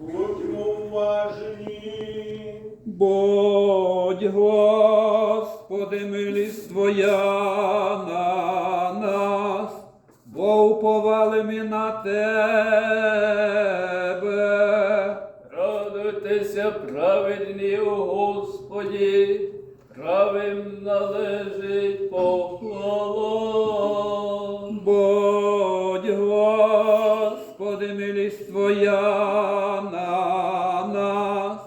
Будьмо уважні. Будь, Господи, милість Твоя на нас, бо уповали ми на Тебе. Радуйтеся, праведні у Господі, правим належить похвала. Милість Твоя на нас,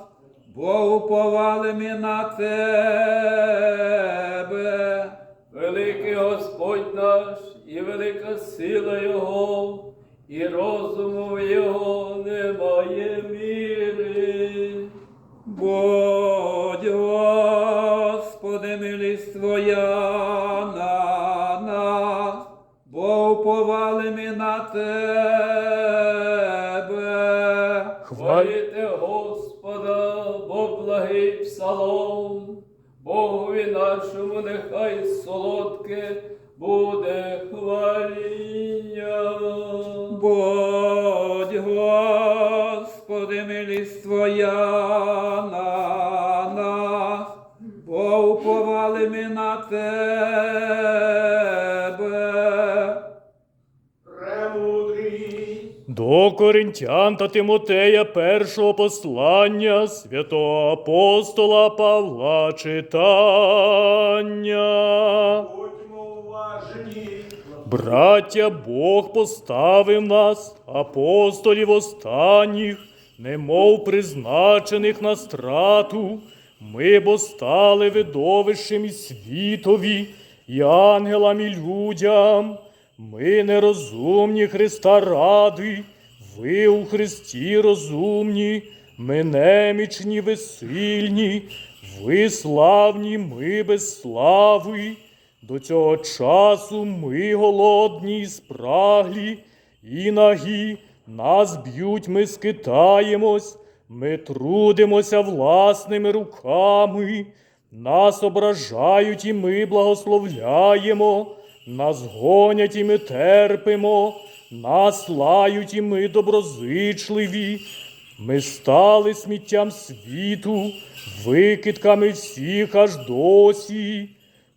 бо уповали ми на Тебе. Великий Господь наш і велика сила Його, і розуму Його немає міри. Будь, Господи, милість Твоя Хваліте Господа, бо благий псалом, Богові нашому нехай солодке буде хваління. Будь, Господи, милість Твоя До Коринтян та Тимотея першого послання святого апостола Павла читання. Браття, Бог поставив нас, апостолів останніх, немов призначених на страту. Ми бо стали видовищем і світові, і ангелам, і людям. Ми нерозумні Христа ради, ви у Христі розумні, ми немічні, ви сильні, ви славні, ми без слави. До цього часу ми голодні і спраглі, і нагі, нас б'ють, ми скитаємось, ми трудимося власними руками, нас ображають і ми благословляємо, нас гонять і ми терпимо, нас лають і ми доброзичливі. Ми стали сміттям світу, викидками всіх аж досі.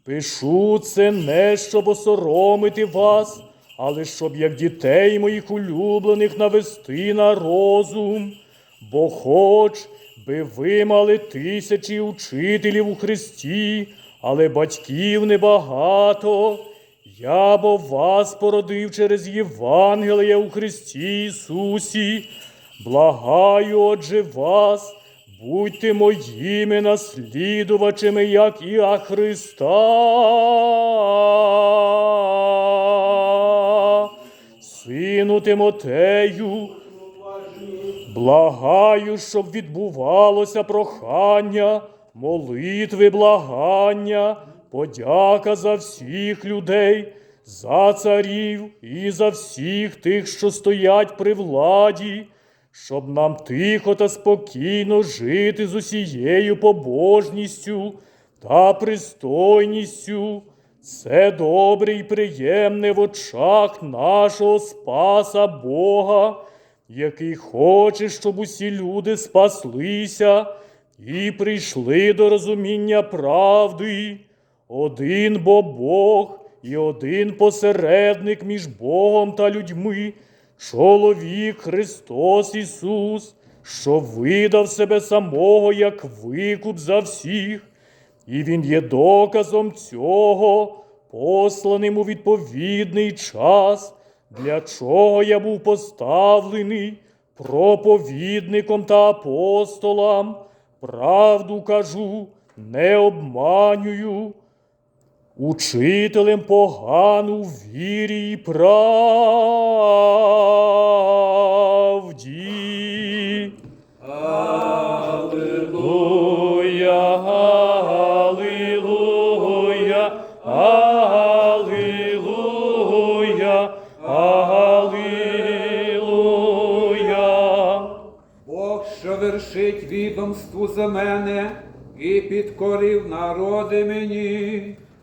Пишу це не щоб осоромити вас, але щоб як дітей моїх улюблених навести на розум. Бо хоч би ви мали тисячі учителів у Христі, але батьків небагато. Я бо вас породив через Євангелія у Христі Ісусі. Благаю, отже, вас, будьте моїми наслідувачами, як і Христа. Сину Тимотею, благаю, щоб відбувалося прохання, молитви, благання, подяка за всіх людей, за царів і за всіх тих, що стоять при владі, щоб нам тихо та спокійно жити з усією побожністю та пристойністю. Це добре і приємне в очах нашого Спаса Бога, який хоче, щоб усі люди спаслися і прийшли до розуміння правди. Один бо Бог і один посередник між Богом та людьми, чоловік Христос Ісус, що видав себе самого як викуп за всіх. І він є доказом цього, посланим у відповідний час, для чого я був поставлений проповідником та апостолам. Правду кажу, не обманюю, учителем погану в вірі і правді. Аллилуйя, Аллилуйя, Аллилуйя, Аллилуйя. Бог, що вершить відомству за мене і підкорив народи мені.